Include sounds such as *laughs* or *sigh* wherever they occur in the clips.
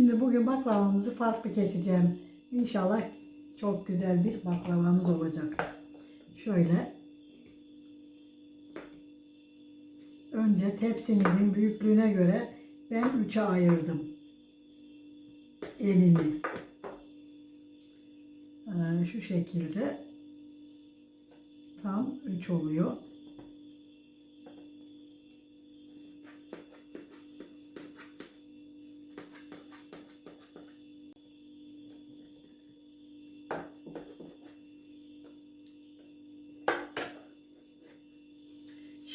Şimdi bugün baklavamızı farklı keseceğim. İnşallah çok güzel bir baklavamız olacak. Şöyle. Önce tepsinizin büyüklüğüne göre ben üçe ayırdım. Elini. Ee, şu şekilde tam 3 oluyor.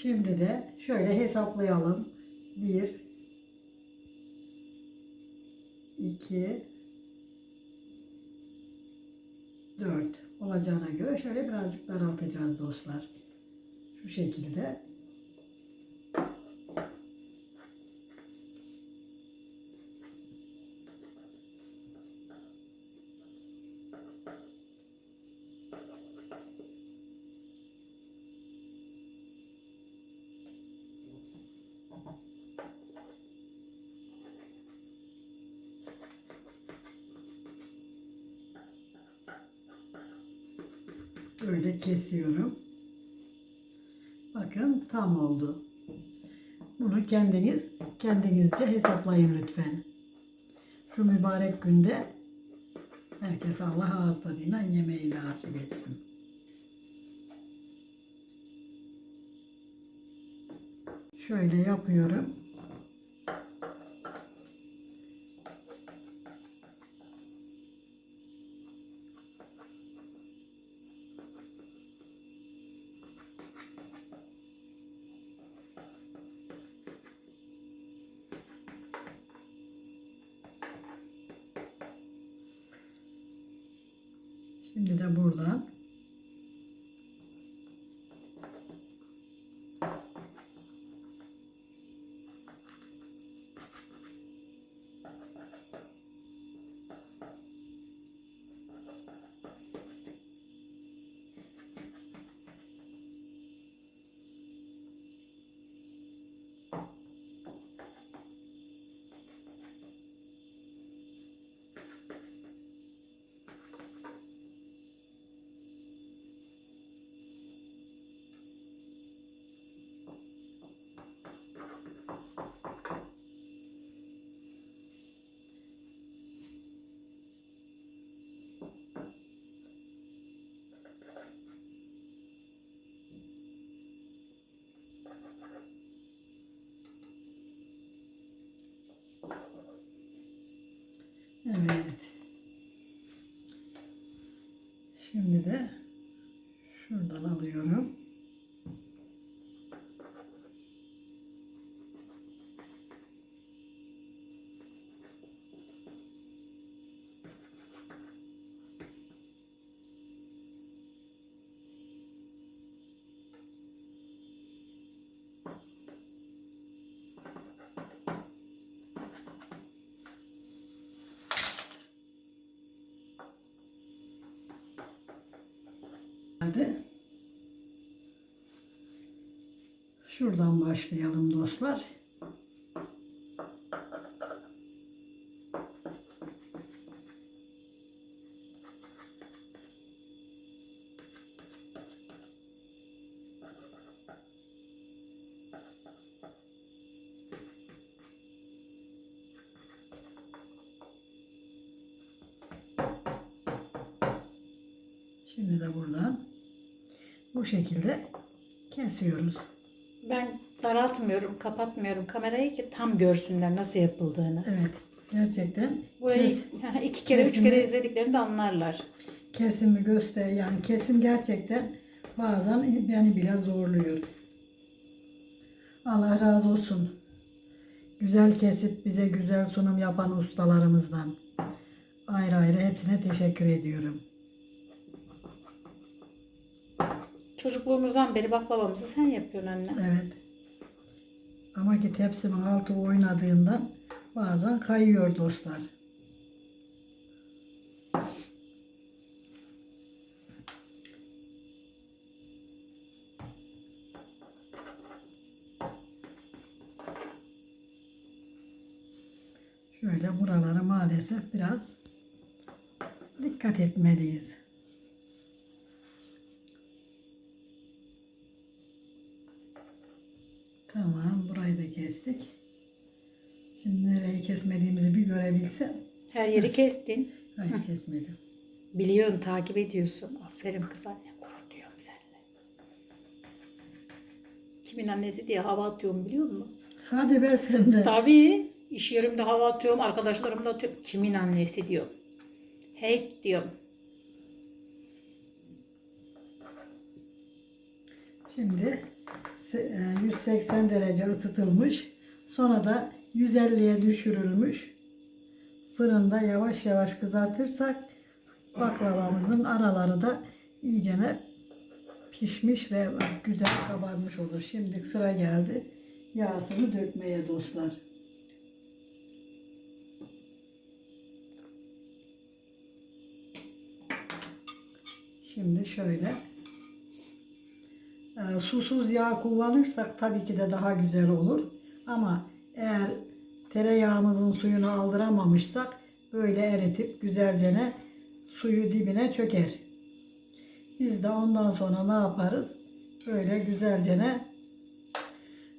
Şimdi de şöyle hesaplayalım. 1 2 4 olacağına göre şöyle birazcık daraltacağız dostlar. Şu şekilde. Böyle kesiyorum. Bakın tam oldu. Bunu kendiniz kendinizce hesaplayın lütfen. Şu mübarek günde herkes Allah ağız tadıyla yemeği nasip etsin. Şöyle yapıyorum. Şimdi de buradan Evet. Şimdi de şuradan alıyorum. Şuradan başlayalım dostlar. Şimdi de buradan bu şekilde kesiyoruz. Ben daraltmıyorum, kapatmıyorum kamerayı ki tam görsünler nasıl yapıldığını. Evet. Gerçekten Burayı kes- *laughs* iki kere, üç kesimi- kere izlediklerinde anlarlar. kesimi göster yani kesim gerçekten bazen beni bile zorluyor. Allah razı olsun. Güzel kesip bize güzel sunum yapan ustalarımızdan. Ayrı ayrı hepsine teşekkür ediyorum. Çocukluğumuzdan beri baklavamızı sen yapıyorsun anne. Evet. Ama ki tepsimin altı oynadığından bazen kayıyor dostlar. Şöyle buralara maalesef biraz dikkat etmeliyiz. Kestik. Şimdi nereyi kesmediğimizi bir görebilsem. Her yeri kestin. Hayır kesmedim. Biliyorsun, takip ediyorsun. Aferin kız anne, gurur diyorum seninle. Kimin annesi diye hava atıyorum biliyor musun? Hadi be sen de. Tabii. İş yerimde hava atıyorum, arkadaşlarımla atıyorum. Kimin annesi diyorum. Hey diyorum. Şimdi 180 derece ısıtılmış. Sonra da 150'ye düşürülmüş. Fırında yavaş yavaş kızartırsak baklavamızın araları da iyicene pişmiş ve güzel kabarmış olur. Şimdi sıra geldi yağsını dökmeye dostlar. Şimdi şöyle e, susuz yağ kullanırsak tabii ki de daha güzel olur. Ama eğer tereyağımızın suyunu aldıramamışsak böyle eritip güzelce suyu dibine çöker. Biz de ondan sonra ne yaparız? Böyle güzelce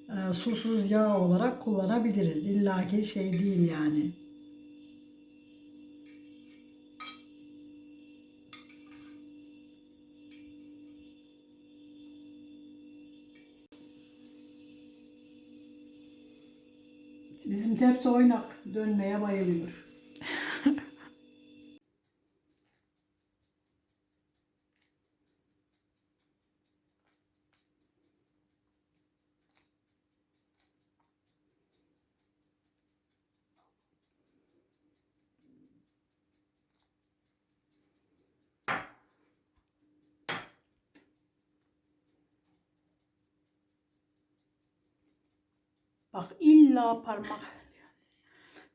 e, susuz yağ olarak kullanabiliriz. İlla ki şey değil yani. Bizim tepsi oynak dönmeye bayılıyor. Bak illa parmak.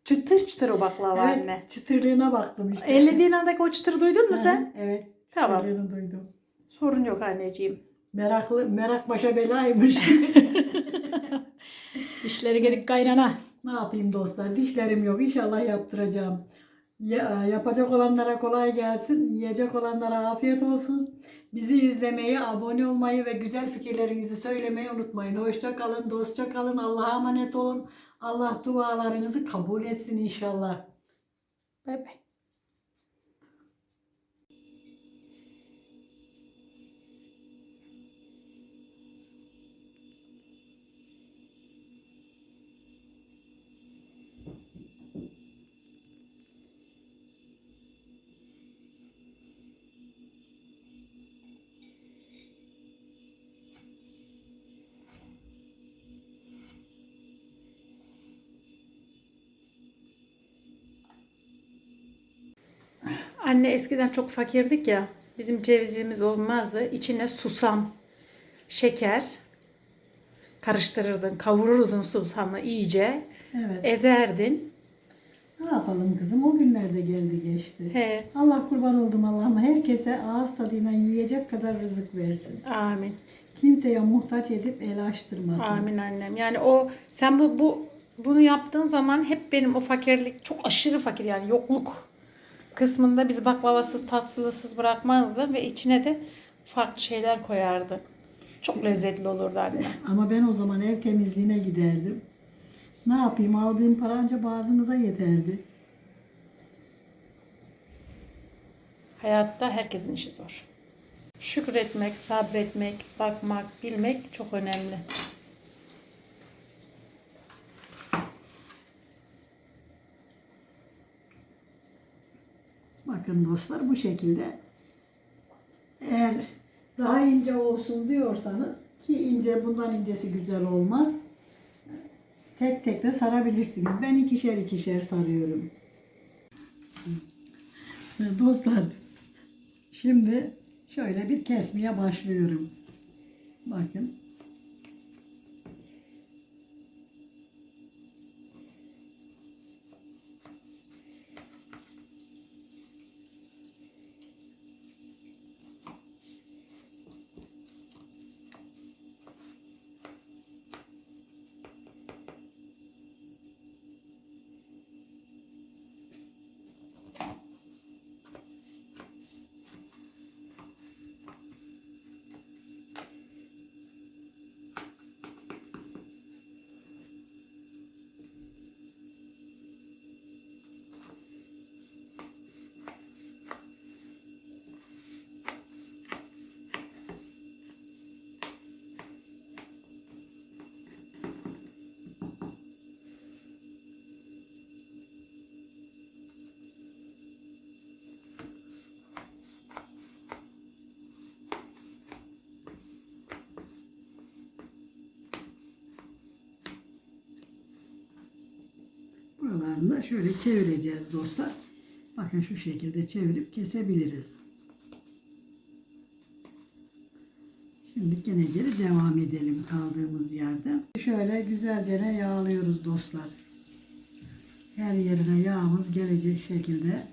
Çıtır çıtır o baklava Evet, anne. çıtırlığına baktım işte. Ellediğin andaki o çıtırı duydun mu Hı, sen? Evet. Tamam. Çıtırlığını duydum. Sorun yok anneciğim. Meraklı, merak başa belaymış. *laughs* Dişleri gedik kaynana. ne yapayım dostlar? Dişlerim yok. İnşallah yaptıracağım. Ya, yapacak olanlara kolay gelsin. Yiyecek olanlara afiyet olsun. Bizi izlemeyi, abone olmayı ve güzel fikirlerinizi söylemeyi unutmayın. Hoşça kalın, dostça kalın. Allah'a emanet olun. Allah dualarınızı kabul etsin inşallah. Bay bay. Anne eskiden çok fakirdik ya. Bizim cevizimiz olmazdı. İçine susam, şeker karıştırırdın. Kavururdun susamı iyice. Evet. Ezerdin. Ne yapalım kızım? O günlerde geldi geçti. He. Allah kurban oldum Allah'ıma. Herkese ağız tadıyla yiyecek kadar rızık versin. Amin. Kimseye muhtaç edip el açtırmasın. Amin annem. Yani o sen bu, bu bunu yaptığın zaman hep benim o fakirlik çok aşırı fakir yani yokluk kısmında bizi baklavasız tatlısız bırakmazdı ve içine de farklı şeyler koyardı. Çok lezzetli olurdu anne. Ama ben o zaman ev temizliğine giderdim. Ne yapayım aldığım para ancak bazımıza yeterdi. Hayatta herkesin işi zor. Şükretmek, sabretmek, bakmak, bilmek çok önemli. Bakın dostlar bu şekilde. Eğer daha ince olsun diyorsanız ki ince bundan incesi güzel olmaz. Tek tek de sarabilirsiniz. Ben ikişer ikişer sarıyorum. Dostlar şimdi şöyle bir kesmeye başlıyorum. Bakın. Kenarlarını şöyle çevireceğiz dostlar. Bakın şu şekilde çevirip kesebiliriz. Şimdi gene geri devam edelim kaldığımız yerden. Şöyle güzelce yağlıyoruz dostlar. Her yerine yağımız gelecek şekilde